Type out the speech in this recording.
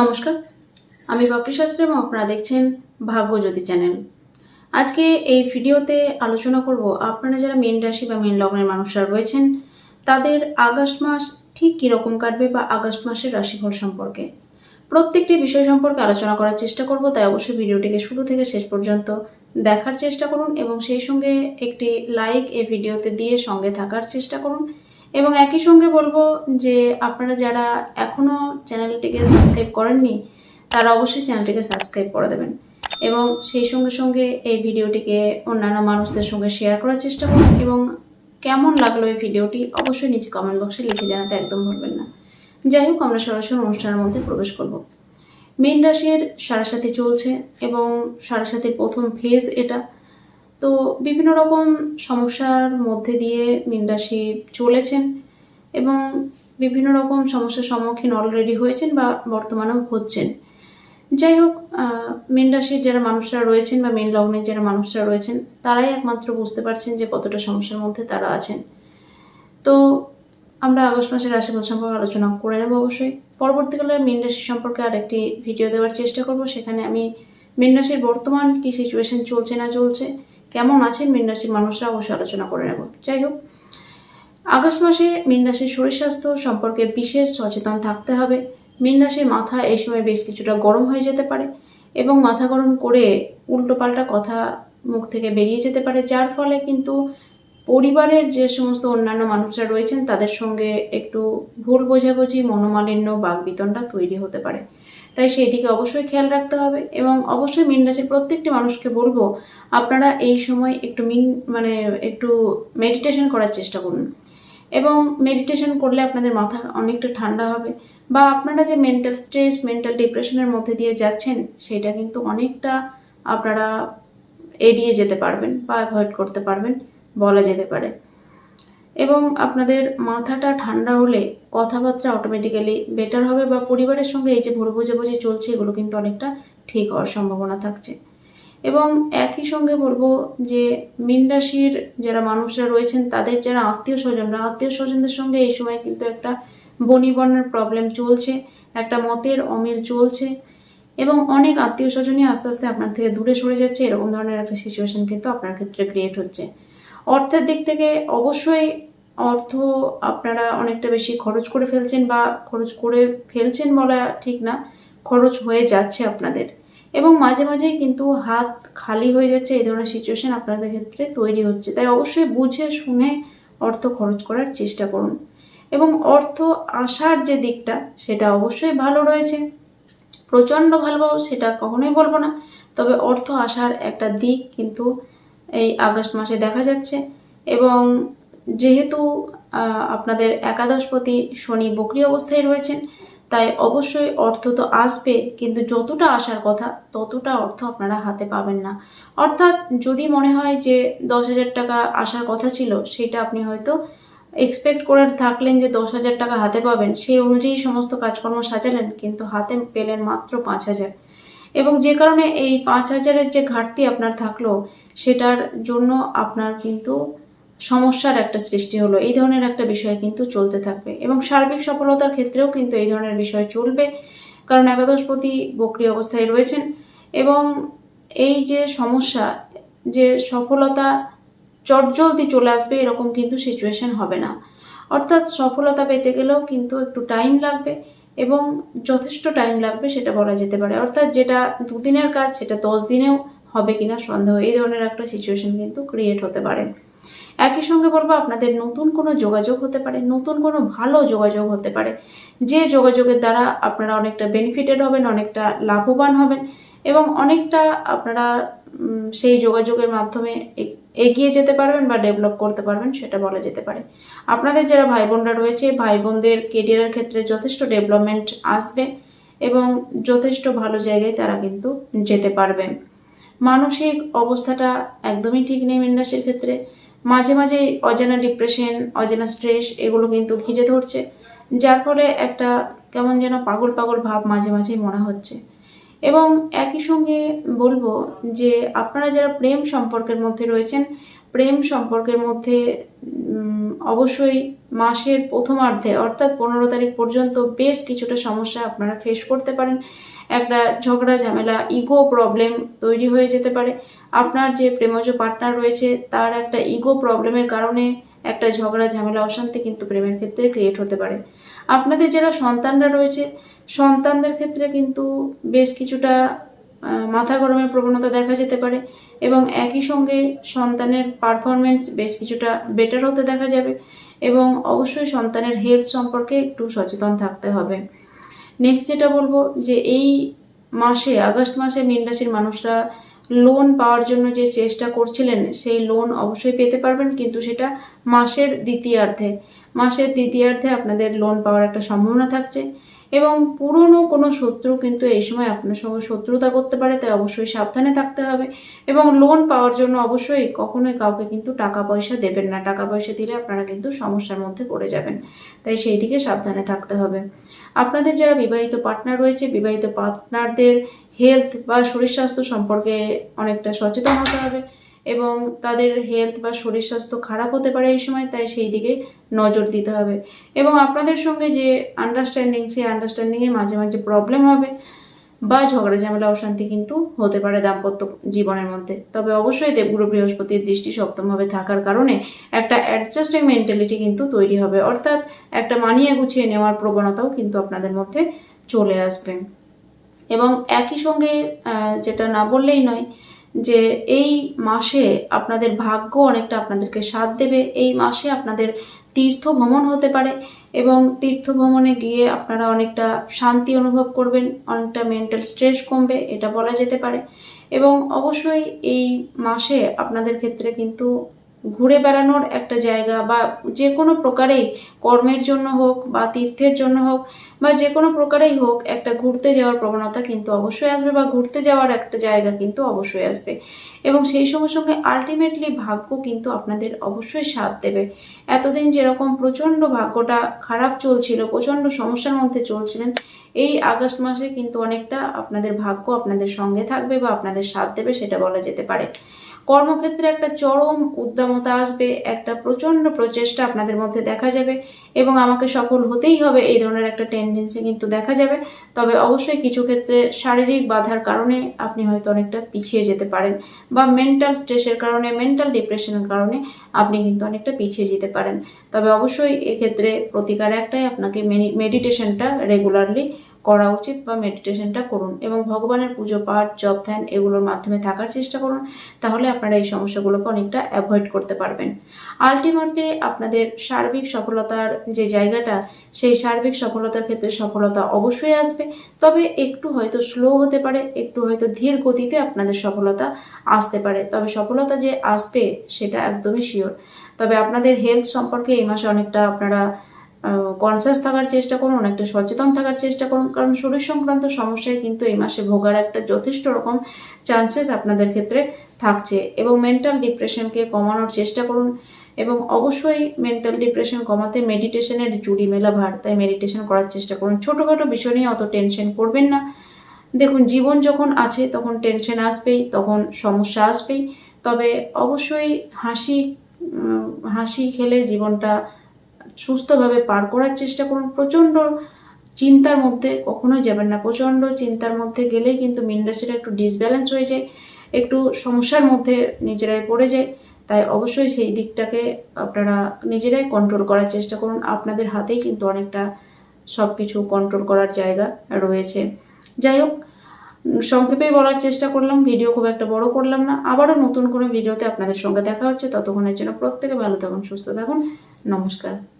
নমস্কার। আমি বাপি শাস্ত্রী এবং আপনারা দেখছেন ভাগ্যজ্যোতি চ্যানেল। আজকে এই ভিডিওতে আলোচনা করব আপনারা যারা মেন রাশি বা মেন লগ্নের মানুষরা রয়েছেন, তাদের আগস্ট মাস ঠিক কীরকম কাটবে বা আগস্ট মাসের রাশিফল সম্পর্কে। প্রত্যেকটি বিষয় সম্পর্কে আলোচনা করার চেষ্টা করব, তাই অবশ্যই ভিডিওটিকে শুরু থেকে শেষ পর্যন্ত দেখার চেষ্টা করুন এবং সেই সঙ্গে একটি লাইক এই ভিডিওতে দিয়ে সঙ্গে থাকার চেষ্টা করুন। এবং একই সঙ্গে বলব যে আপনারা যারা এখনও চ্যানেলটিকে সাবস্ক্রাইব করেননি, তারা অবশ্যই চ্যানেলটিকে সাবস্ক্রাইব করে দেবেন। এবং সেই সঙ্গে সঙ্গে এই ভিডিওটিকে অন্যান্য মানুষদের সঙ্গে শেয়ার করার চেষ্টা করুন এবং কেমন লাগল এই ভিডিওটি অবশ্যই নিচে কমেন্ট বক্সে লিখে জানাতে একদম ভুলবেন না। যাই হোক, আমরা সরাসরি অনুষ্ঠানের মধ্যে প্রবেশ করব। মীন রাশির সারাসাথী চলছে এবং সারাসাথীর প্রথম ফেজ এটা। তো বিভিন্ন রকম সমস্যার মধ্যে দিয়ে মীন রাশি চলেছেন এবং বিভিন্ন রকম সমস্যার সম্মুখীন অলরেডি হয়েছেন বা বর্তমানেও হচ্ছেন। যাই হোক মীন রাশির যারা মানুষরা রয়েছেন বা মীন লগ্নের যারা মানুষরা রয়েছেন, তারাই একমাত্র বুঝতে পারছেন যে কতটা সমস্যার মধ্যে তারা আছেন। তো আমরা আগস্ট মাসের রাশিফল সম্পর্কে আলোচনা করে নেব অবশ্যই। পরবর্তীকালে মীন রাশি সম্পর্কে আরেকটি ভিডিও দেওয়ার চেষ্টা করব, সেখানে আমি মীন রাশির বর্তমান কি সিচুয়েশন চলছে না চলছে কেমন আছেন মীন রাশির মানুষরা, অবশ্যই আলোচনা করে নেব। যাই হোক, আগস্ট মাসে মীন রাশির শরীর স্বাস্থ্য সম্পর্কে বিশেষ সচেতন থাকতে হবে। মীন রাশির মাথা এই সময় বেশ কিছুটা গরম হয়ে যেতে পারে এবং মাথা গরম করে উল্টোপাল্টা কথা মুখ থেকে বেরিয়ে যেতে পারে, যার ফলে কিন্তু পরিবারের যে সমস্ত অন্যান্য মানুষরা রয়েছেন, তাদের সঙ্গে একটু ভুল বোঝাবুঝি, মনোমালিন্য বাগবিতণ্ডা তৈরি হতে পারে। তাই সেই দিকে অবশ্যই খেয়াল রাখতে হবে এবং অবশ্যই মীন রাশির প্রত্যেকটি মানুষকে বলব, আপনারা এই সময় একটু মিন মানে একটু মেডিটেশন করার চেষ্টা করুন। এবং মেডিটেশন করলে আপনাদের মাথা অনেকটা ঠান্ডা হবে বা আপনারা যে মেন্টাল স্ট্রেস মেন্টাল ডিপ্রেশনের মধ্যে দিয়ে যাচ্ছেন, সেটা কিন্তু অনেকটা আপনারা এড়িয়ে যেতে পারবেন বা অ্যাভয়েড করতে পারবেন, বলা যেতে পারে। এবং আপনাদের মাথাটা ঠান্ডা হলে কথাবার্তা অটোমেটিক্যালি বেটার হবে বা পরিবারের সঙ্গে এই যে ভুল বোঝাবুঝি চলছে, এগুলো কিন্তু অনেকটা ঠিক হওয়ার সম্ভাবনা থাকছে। এবং একই সঙ্গে বলব যে মীন রাশির যারা মানুষরা রয়েছেন, তাদের যারা আত্মীয় স্বজনরা, আত্মীয় স্বজনদের সঙ্গে এই সময় কিন্তু একটা বনিবর্ণের প্রবলেম চলছে, একটা মতের অমিল চলছে এবং অনেক আত্মীয় স্বজনই আস্তে আস্তে আপনার থেকে দূরে সরে যাচ্ছে, এরকম ধরনের একটা সিচুয়েশন কিন্তু আপনার ক্ষেত্রে ক্রিয়েট হচ্ছে। অর্থের দিক থেকে অবশ্যই অর্থ আপনারা অনেকটা বেশি খরচ করে ফেলছেন বা খরচ করে ফেলছেন বলা ঠিক না, খরচ হয়ে যাচ্ছে আপনাদের। এবং মাঝে মাঝেই কিন্তু হাত খালি হয়ে যাচ্ছে, এই ধরনের সিচুয়েশান আপনাদের ক্ষেত্রে তৈরি হচ্ছে। তাই অবশ্যই বুঝে শুনে অর্থ খরচ করার চেষ্টা করুন। এবং অর্থ আসার যে দিকটা, সেটা অবশ্যই ভালো রয়েছে। প্রচণ্ড ভালো সেটা কখনোই বলব না। তবে অর্থ আসার একটা দিক কিন্তু এই আগস্ট মাসে দেখা যাচ্ছে। এবং যেহেতু আপনাদের একাদশপতি শনি বকরি অবস্থায় রয়েছেন, তাই অবশ্যই অর্থ তো আসবে, কিন্তু যতটা আসার কথা ততটা অর্থ আপনারা হাতে পাবেন না। অর্থাৎ যদি মনে হয় যে দশ হাজার টাকা আসার কথা ছিল, সেটা আপনি হয়তো এক্সপেক্ট করে থাকলেন যে দশ হাজার টাকা হাতে পাবেন, সেই অনুযায়ী সমস্ত কাজকর্ম সাজালেন, কিন্তু হাতে পেলেন মাত্র পাঁচ হাজার। এবং যে কারণে এই পাঁচ হাজারের যে ঘাটতি আপনার থাকল, সেটার জন্য আপনার কিন্তু সমস্যার একটা সৃষ্টি হলো। এই ধরনের একটা বিষয় কিন্তু চলতে থাকবে এবং সার্বিক সফলতার ক্ষেত্রেও কিন্তু এই ধরনের বিষয় চলবে। কারণ একাদশপতি বক্রি অবস্থায় রয়েছেন এবং এই যে সমস্যা, যে সফলতা চটজলদি চলে আসবে, এরকম কিন্তু সিচুয়েশন হবে না। অর্থাৎ সফলতা পেতে গেলেও কিন্তু একটু টাইম লাগবে এবং যথেষ্ট টাইম লাগবে সেটা বলা যেতে পারে। অর্থাৎ যেটা দুদিনের কাজ, সেটা দশ দিনেও হবে কিনা সন্দেহ, এই ধরনের একটা সিচুয়েশন কিন্তু ক্রিয়েট হতে পারে। একই সঙ্গে বলব, আপনাদের নতুন কোনো যোগাযোগ হতে পারে, নতুন কোনো ভালো যোগাযোগ হতে পারে। যে যোগাযোগের দ্বারা আপনারা অনেকটা বেনিফিটেড হবেন, অনেকটা লাভবান হবেন এবং অনেকটা আপনারা সেই যোগাযোগের মাধ্যমে এগিয়ে যেতে পারবেন বা ডেভেলপ করতে পারবেন, সেটা বলা যেতে পারে। আপনাদের যারা ভাই বোনরা রয়েছে, ভাই বোনদের কেরিয়ারের ক্ষেত্রে যথেষ্ট ডেভেলপমেন্ট আসবে এবং যথেষ্ট ভালো জায়গায় তারা কিন্তু যেতে পারবেন। মানসিক অবস্থাটা একদমই ঠিক নেই মীন ক্ষেত্রে। মাঝে মাঝে অজানা ডিপ্রেশন অজানা স্ট্রেস এগুলো কিন্তু ঘিরে ধরছে, যার ফলে একটা কেমন যেন পাগল পাগল ভাব মাঝে মাঝেই মনে হচ্ছে। এবং একই সঙ্গে বলব যে আপনারা যারা প্রেম সম্পর্কের মধ্যে রয়েছেন, প্রেম সম্পর্কের মধ্যে অবশ্যই মাসের প্রথমার্ধে অর্থাৎ পনেরো তারিখ পর্যন্ত বেশ কিছুটা সমস্যা আপনারা ফেস করতে পারেন। একটা ঝগড়া, ঝামেলা ইগো প্রবলেম তৈরি হয়ে যেতে পারে। আপনার যে প্রেমজ পার্টনার রয়েছে, তার একটা ইগো প্রবলেমের কারণে একটা ঝগড়া, ঝামেলা, অশান্তি কিন্তু প্রেমের ক্ষেত্রে ক্রিয়েট হতে পারে। আপনাদের যারা সন্তানরা রয়েছে, সন্তানদের ক্ষেত্রে কিন্তু বেশ কিছুটা মাথা গরমের প্রবণতা দেখা যেতে পারে এবং একই সঙ্গে সন্তানের পারফরমেন্স বেশ কিছুটা বেটার হতে দেখা যাবে এবং অবশ্যই সন্তানের হেলথ সম্পর্কে একটু সচেতন থাকতে হবে। নেক্সট যেটা বলব যে এই মাসে, আগস্ট মাসে মীন রাশির মানুষরা লোন পাওয়ার জন্য যে চেষ্টা করছিলেন, সেই লোন অবশ্যই পেতে পারবেন, কিন্তু সেটা মাসের দ্বিতীয়ার্ধে। মাসের দ্বিতীয়ার্ধে আপনাদের লোন পাওয়ার একটা সম্ভাবনা থাকছে। এবং পুরনো কোনো শত্রু কিন্তু এই সময় আপনার সঙ্গে শত্রুতা করতে পারে, তাই অবশ্যই সাবধানে থাকতে হবে। এবং লোন পাওয়ার জন্য অবশ্যই কখনোই কাউকে কিন্তু টাকা পয়সা দেবেন না। টাকা পয়সা দিলে আপনারা কিন্তু সমস্যার মধ্যে পড়ে যাবেন। তাই সেই দিকে সাবধানে থাকতে হবে। আপনাদের যারা বিবাহিত পার্টনার রয়েছে, বিবাহিত পার্টনারদের হেলথ বা শরীর স্বাস্থ্য সম্পর্কে অনেকটা সচেতন হতে হবে। এবং তাদের হেলথ বা শরীর স্বাস্থ্য খারাপ হতে পারে এই সময়, তাই সেই দিকে নজর দিতে হবে। এবং আপনাদের সঙ্গে যে আন্ডারস্ট্যান্ডিং সেই আন্ডারস্ট্যান্ডিংয়ে মাঝে মাঝে প্রবলেম হবে বা ঝগড়া, ঝামেলা, অশান্তি কিন্তু হতে পারে দাম্পত্য জীবনের মধ্যে। তবে অবশ্যই দেবগুরু বৃহস্পতির দৃষ্টি সপ্তমভাবে থাকার কারণে একটা অ্যাডজাস্টিং মেন্টালিটি কিন্তু তৈরি হবে। অর্থাৎ একটা মানিয়ে গুছিয়ে নেওয়ার প্রবণতাও কিন্তু আপনাদের মধ্যে চলে আসবে। এবং একই সঙ্গে যেটা না বললেই নয় যে এই মাসে আপনাদের ভাগ্য অনেকটা আপনাদেরকে সাথ দেবে। এই মাসে আপনাদের তীর্থ ভ্রমণ হতে পারে এবং তীর্থ ভ্রমণে গিয়ে আপনারা অনেকটা শান্তি অনুভব করবেন, অনেকটা মেন্টাল স্ট্রেস কমবে, এটা বলা যেতে পারে। এবং অবশ্যই এই মাসে আপনাদের ক্ষেত্রে কিন্তু ঘুরে বেড়ানোর একটা জায়গা বা যে কোনো প্রকারেই কর্মের জন্য হোক বা তীর্থের জন্য হোক বা যে কোনো প্রকারেই হোক একটা ঘুরতে যাওয়ার প্রবণতা কিন্তু অবশ্যই আসবে বা ঘুরতে যাওয়ার একটা জায়গা কিন্তু অবশ্যই আসবে। এবং সেই সঙ্গে সঙ্গে আলটিমেটলি ভাগ্য কিন্তু আপনাদের অবশ্যই সাথ দেবে। এতদিন যেরকম প্রচণ্ড ভাগ্যটা খারাপ চলছিল, প্রচণ্ড সমস্যার মধ্যে চলছিলেন, এই আগস্ট মাসে কিন্তু অনেকটা আপনাদের ভাগ্য আপনাদের সঙ্গে থাকবে বা আপনাদের সাথ দেবে, সেটা বলা যেতে পারে। কর্মক্ষেত্রে একটা চরম উদ্দামতা আসবে, একটা প্রচণ্ড প্রচেষ্টা আপনাদের মধ্যে দেখা যাবে এবং আমাকে সফল হতেই হবে, এই ধরনের একটা টেন্ডেন্সি কিন্তু দেখা যাবে। তবে অবশ্যই কিছু ক্ষেত্রে শারীরিক বাধার কারণে আপনি হয়তো অনেকটা পিছিয়ে যেতে পারেন বা মেন্টাল স্ট্রেসের কারণে মেন্টাল ডিপ্রেশনের কারণে আপনি কিন্তু অনেকটা পিছিয়ে যেতে পারেন। তবে অবশ্যই এক্ষেত্রে প্রতিকার একটাই, আপনাকে মেডিটেশনটা রেগুলারলি করা উচিত বা মেডিটেশনটা করুন এবং ভগবানের পুজো পাঠ, জপ ধ্যান এগুলোর মাধ্যমে থাকার চেষ্টা করুন, তাহলে আপনারা এই সমস্যাগুলোকে অনেকটা অ্যাভয়েড করতে পারবেন। আলটিমেটলি আপনাদের সার্বিক সফলতার যে জায়গাটা, সেই সার্বিক সফলতার ক্ষেত্রে সফলতা অবশ্যই আসবে, তবে একটু হয়তো স্লো হতে পারে, একটু হয়তো ধীর গতিতে আপনাদের সফলতা আসতে পারে। তবে সফলতা যে আসবে, সেটা একদমই শিওর তবে আপনাদের হেলথ সম্পর্কে এই মাসে অনেকটা আপনারা কনসিয়াস থাকার চেষ্টা করুন, অনেকটা সচেতন থাকার চেষ্টা করুন, কারণ শরীর সংক্রান্ত সমস্যায় কিন্তু এই মাসে ভোগার একটা যথেষ্ট রকম চান্সেস আপনাদের ক্ষেত্রে থাকছে। এবং মেন্টাল ডিপ্রেশনকে কমানোর চেষ্টা করুন এবং অবশ্যই মেন্টাল ডিপ্রেশন কমাতে মেডিটেশনের জুড়ি মেলা ভার, তাই মেডিটেশন করার চেষ্টা করুন। ছোটোখাটো বিষয় নিয়ে অত টেনশন করবেন না। দেখুন, জীবন যখন আছে তখন টেনশন আসবেই, তখন সমস্যা আসবেই। তবে অবশ্যই হাসি হাসি খেলে জীবনটা সুস্থভাবে পার করার চেষ্টা করুন। প্রচণ্ড চিন্তার মধ্যে কখনোই যাবেন না। প্রচণ্ড চিন্তার মধ্যে গেলেই কিন্তু মিনরাশিটা একটু ডিসব্যালেন্স হয়ে যায়, একটু সমস্যার মধ্যে নিজেরাই পড়ে যায়। তাই অবশ্যই সেই দিকটাকে আপনারা নিজেরাই কন্ট্রোল করার চেষ্টা করুন। আপনাদের হাতেই কিন্তু অনেকটা সব কিছু কন্ট্রোল করার জায়গা রয়েছে। যাই হোক সংক্ষেপেই বলার চেষ্টা করলাম, ভিডিও খুব একটা বড় করলাম না। আবারও নতুন কোনো ভিডিওতে আপনাদের সঙ্গে দেখা হচ্ছে। ততক্ষণের জন্য প্রত্যেকে ভালো থাকুন, সুস্থ থাকুন। নমস্কার।